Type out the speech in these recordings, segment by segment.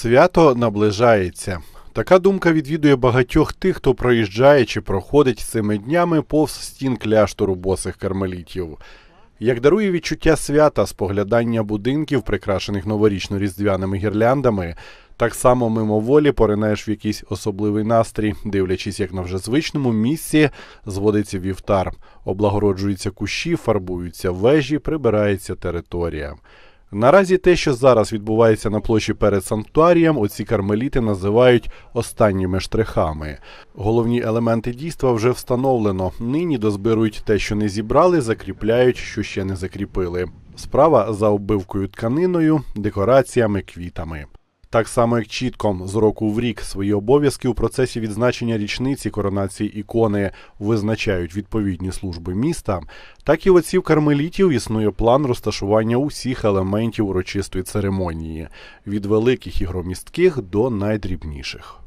Свято наближається. Така думка відвідує багатьох тих, хто проїжджає чи проходить цими днями повз стін кляштору босих кармелітів. Як дарує відчуття свята споглядання будинків, прикрашених новорічно-різдвяними гірляндами, так само мимоволі поринаєш в якийсь особливий настрій, дивлячись, як на вже звичному місці зводиться вівтар, облагороджуються кущі, фарбуються вежі, прибирається територія. Наразі те, що зараз відбувається на площі перед санктуарієм, оці кармеліти називають останніми штрихами. Головні елементи дійства вже встановлено. Нині дозбирують те, що не зібрали, закріпляють, що ще не закріпили. Справа за оббивкою тканиною, декораціями, квітами. Так само, як чітко з року в рік свої обов'язки у процесі відзначення річниці коронації ікони визначають відповідні служби міста, так і в отців кармелітів існує план розташування усіх елементів урочистої церемонії від великих і громістких до найдрібніших.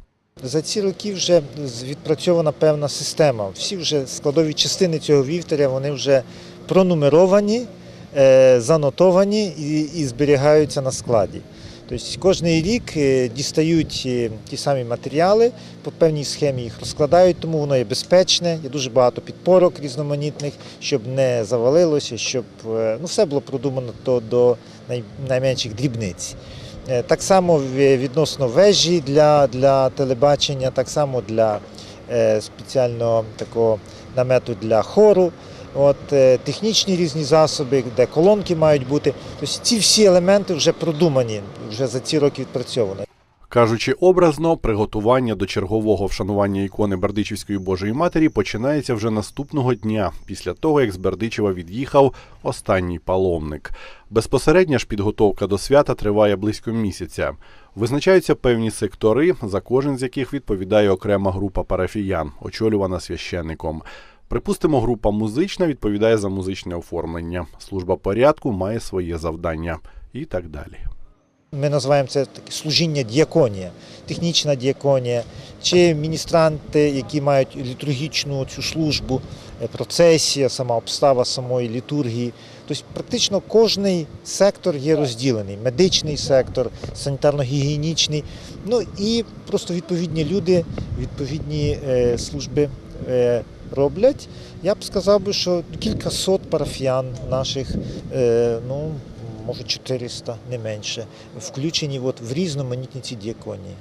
За ці роки вже відпрацьована певна система. Всі вже складові частини цього вівтаря вони вже пронумеровані, е, занотовані і, і зберігаються на складі. Тобто кожен рік е, дістають е, ті самі матеріали, по певній схемі їх розкладають, тому воно є безпечне, є дуже багато підпорок різноманітних, щоб не завалилося, щоб е, ну, все було продумано то до найменших дрібниць. Так само відносно вежі для, для телебачення, так само для спеціального такого намету для хору. От, е, технічні різні засоби, де колонки мають бути. Тобто ці всі елементи вже продумані, вже за ці роки відпрацьовано. Кажучи образно, приготування до чергового вшанування ікони Бердичівської Божої Матері починається вже наступного дня, після того як з Бердичева від'їхав останній паломник. Безпосередня ж підготовка до свята триває близько місяця. Визначаються певні сектори, за кожен з яких відповідає окрема група парафіян, очолювана священником. Припустимо, група музична відповідає за музичне оформлення. Служба порядку має своє завдання і так далі. Ми називаємо це служіння діаконія, технічна діаконія, чи міністранти, які мають літургічну цю службу, е, процесія, сама обстава самої літургії. Тобто практично кожний сектор є розділений: медичний сектор, санітарно-гігієнічний. Ну і просто відповідні люди, відповідні е, служби е, роблять. Я б сказав би, що кілька сот парафіян наших, е, ну може 400, не менше, включені от в різноманітні ці діаконії.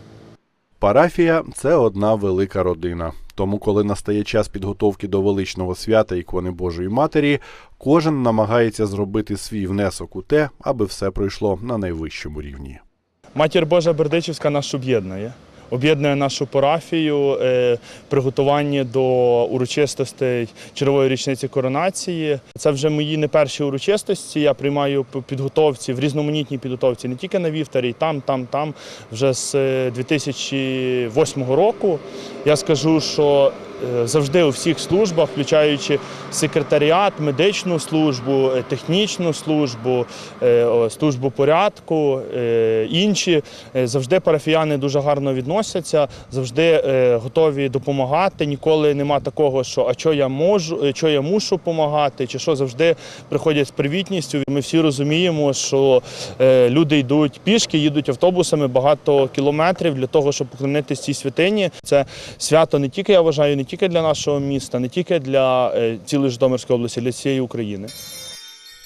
Парафія це одна велика родина. Тому, коли настає час підготовки до величного свята ікони Божої Матері, кожен намагається зробити свій внесок у те, аби все пройшло на найвищому рівні. Матір Божа Бердичівська нас об'єднує. Об'єднує нашу парафію, е, приготування до урочистостей чергової річниці коронації. Це вже мої не перші урочистості. Я приймаю підготовці в різноманітній підготовці не тільки на вівтарі, там, там, там. Вже з е, 2008 року я скажу, що е, завжди у всіх службах, включаючи секретаріат, медичну службу, е, технічну службу, е, службу порядку, інші, завжди парафіяни дуже гарно відносяться, завжди готові допомагати. Ніколи нема такого, що а що я можу, що я мушу допомагати, чи що завжди приходять з привітністю. Ми всі розуміємо, що люди йдуть пішки, їдуть автобусами багато кілометрів для того, щоб поклонитися цій святині. Це свято не тільки я вважаю, не тільки для нашого міста, не тільки для е, цілої Житомирської області, для всієї України.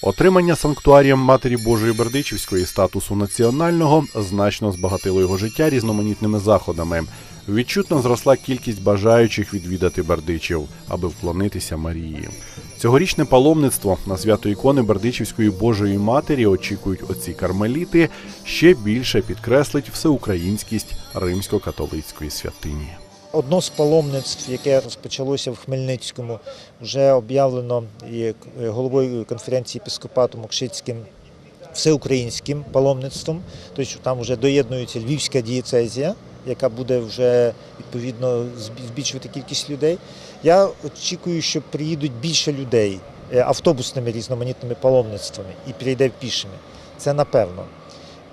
Отримання санктуарієм Матері Божої Бердичівської статусу національного значно збагатило його життя різноманітними заходами. Відчутно зросла кількість бажаючих відвідати Бердичів, аби вклонитися Марії. Цьогорічне паломництво на свято ікони Бердичівської Божої Матері очікують оці кармеліти ще більше підкреслить всеукраїнськість римсько-католицької святині. Одно з паломництв, яке розпочалося в Хмельницькому, вже об'явлено і головою конференції єпископату Мокшицьким всеукраїнським паломництвом. Тобто там вже доєднується Львівська дієцезія, яка буде вже відповідно збільшувати кількість людей. Я очікую, що приїдуть більше людей е, автобусними різноманітними паломництвами і прийде пішими. Це напевно.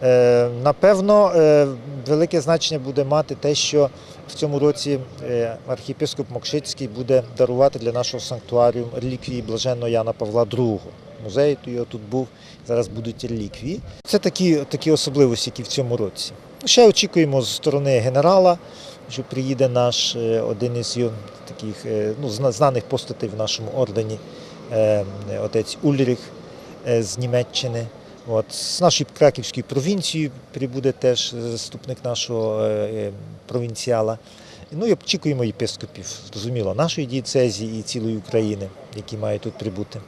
Е, Напевно, е, велике значення буде мати те, що в цьому році е, архієпископ Мокшицький буде дарувати для нашого санктуарію реліквії блаженного Яна Павла II. Музей його тут був, зараз будуть реліквії. Це такі, такі особливості, які в цьому році. Ще очікуємо з сторони генерала, що приїде наш один із таких ну, знаних постатей в нашому ордені, отець Ульріх з Німеччини. От, з нашої Краківської провінції прибуде теж заступник нашого е, е, провінціала. Ну і очікуємо єпископів, зрозуміло, нашої дієцезії і цілої України, які мають тут прибути.